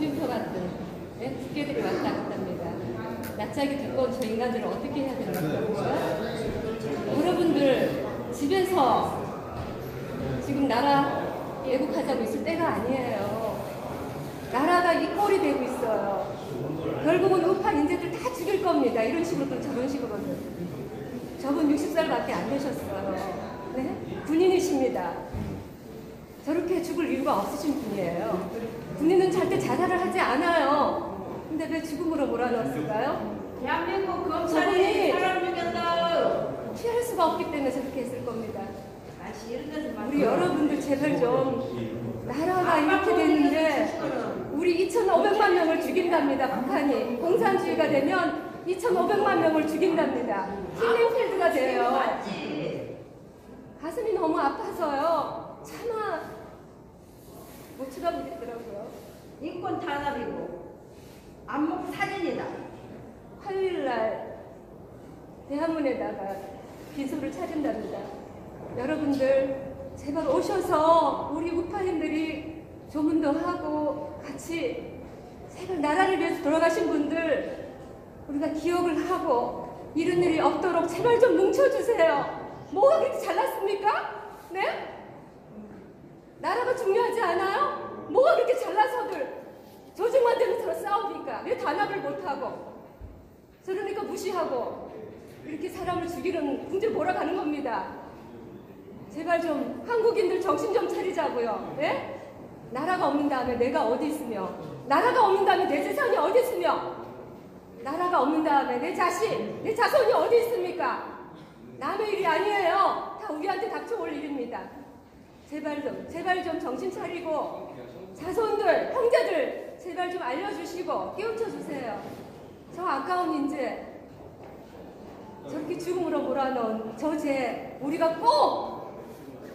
홍준표 같은 예? 국회들이 왔다 갔다 합니다. 낯짝이 두꺼운 저 인간들을 어떻게 해야 되는 겁니까? 여러분들 집에서 지금 나라 예국하자고 있을 때가 아니에요. 나라가 이 꼴이 되고 있어요. 결국은 우파 인재들 다 죽일 겁니다. 이런 식으로든 저런 식으로든. 저분 60살밖에 안 되셨어요. 네? 군인이십니다. 저렇게 죽을 이유가 없으신 분이에요. 군인은 절대 자살을 하지 않아요. 근데 왜 죽음으로 몰아넣었을까요? 대한민국 검찰이 사람 죽였다. 피할 수가 없기 때문에 저렇게 했을 겁니다. 우리 여러분들 제발 좀 나라가 이렇게 됐는데 우리 2,500만 명을 죽인답니다. 북한이 공산주의가 되면 2,500만 명을 죽인답니다. 힐링필드가 돼요. 가슴이 너무 아파서요. 차마 못 쳐다보겠더라고요. 인권 탄압이고 안목 살인이다. 화요일 날 대한문에다가 비서를 차린답니다. 여러분들 제발 오셔서 우리 우파인들이 조문도 하고 같이 제발 나라를 위해서 돌아가신 분들 우리가 기억을 하고 이런 일이 없도록 제발 좀 뭉쳐주세요. 뭐가 그렇게 잘났습니까? 네? 나라가 중요하지 않아요? 뭐가 그렇게 잘나서들 조직만 되면 서로 싸웁니까? 왜 단합을 못하고 저러니까 무시하고 이렇게 사람을 죽이는 군질 몰아가는 겁니다. 제발 좀 한국인들 정신 좀 차리자고요. 예? 나라가 없는 다음에 내가 어디 있으며 나라가 없는 다음에 내 재산이 어디 있으며 나라가 없는 다음에 내 자식, 내 자손이 어디 있습니까? 남의 일이 아니에요. 다 우리한테 닥쳐올 일입니다. 제발 좀, 제발 좀 정신 차리고 자손들, 형제들 제발 좀 알려주시고 깨우쳐 주세요. 저 아까운 인재 저렇게 죽음으로 몰아넣은 저 죄 우리가 꼭,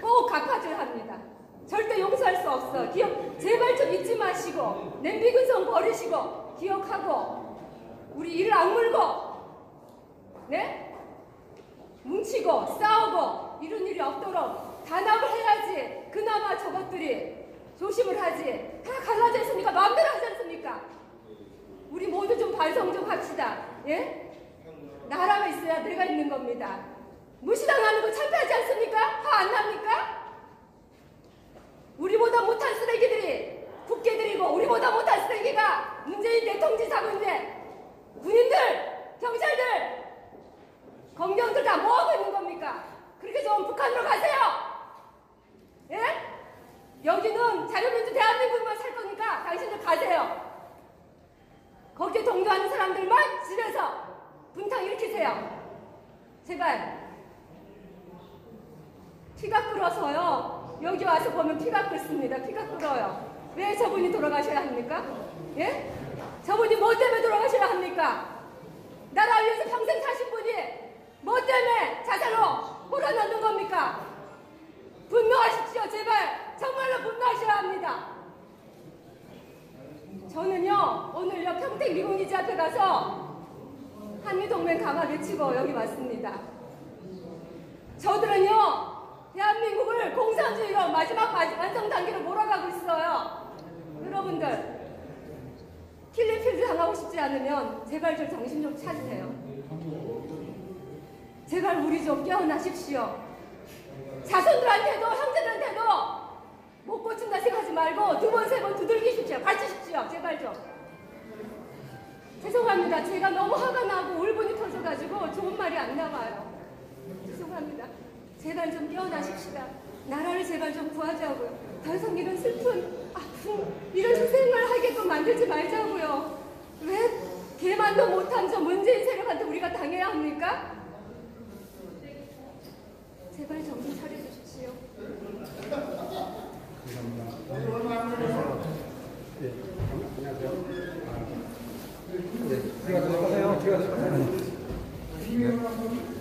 꼭 갚아줘야 합니다. 절대 용서할 수 없어. 기억, 제발 좀 잊지 마시고 냄비 근성 버리시고 기억하고 우리 이를 악물고 네? 뭉치고 싸우고 이런 일이 없도록 단합을 해야지 그나마 저것들이 조심을 하지 다 갈라져 있으니까 마음대로 하지 않습니까? 우리 모두 좀 반성 좀 합시다 예? 나라가 있어야 내가 있는 겁니다 무시당하는 거 창피하지 않습니까? 화 안 납니까? 우리보다 못한 쓰레기들이 국회들이고 우리보다 못한 쓰레기가 문재인 대통지사고인데 군인들 경찰들 검경들 다 뭐하고 있는 겁니까? 그렇게 좀 북한으로 가세요. 예? 여기는 자유민주 대한민국만 살 거니까 당신들 가세요. 거기에 동조하는 사람들만 집에서 분탕 일으키세요. 제발. 피가 끓어서요. 여기 와서 보면 피가 끓습니다. 피가 끓어요. 왜 저분이 돌아가셔야 합니까? 예? 저분이 뭐 때문에 돌아가셔야 합니까? 나라 위해서 평생 사신 분이 뭐 때문에 자살로 몰아넣는 겁니까? 분노하십시오, 제발. 정말로 분노하셔야 합니다. 저는요, 오늘요, 평택 미군기지 앞에 가서 한미동맹 강화 외치고 여기 왔습니다. 저들은요, 대한민국을 공산주의로 마지막 완성 단계로 몰아가고 있어요. 여러분들, 킬링필드 당하고 싶지 않으면 제발 좀 정신 좀 차리세요. 제발 우리 좀 깨어나십시오. 자손들한테도 형제들한테 안 나와요. 죄송합니다. 제발 좀 깨어나십시다. 나라를 제발 좀 구하자고요. 더 이상 이런 슬픈, 아픈, 이런 희생을 하게끔 만들지 말자고요. 왜 개만도 못한 저 문재인 세력한테 우리가 당해야 합니까? 제발 정신 차려주십시오. Thank you.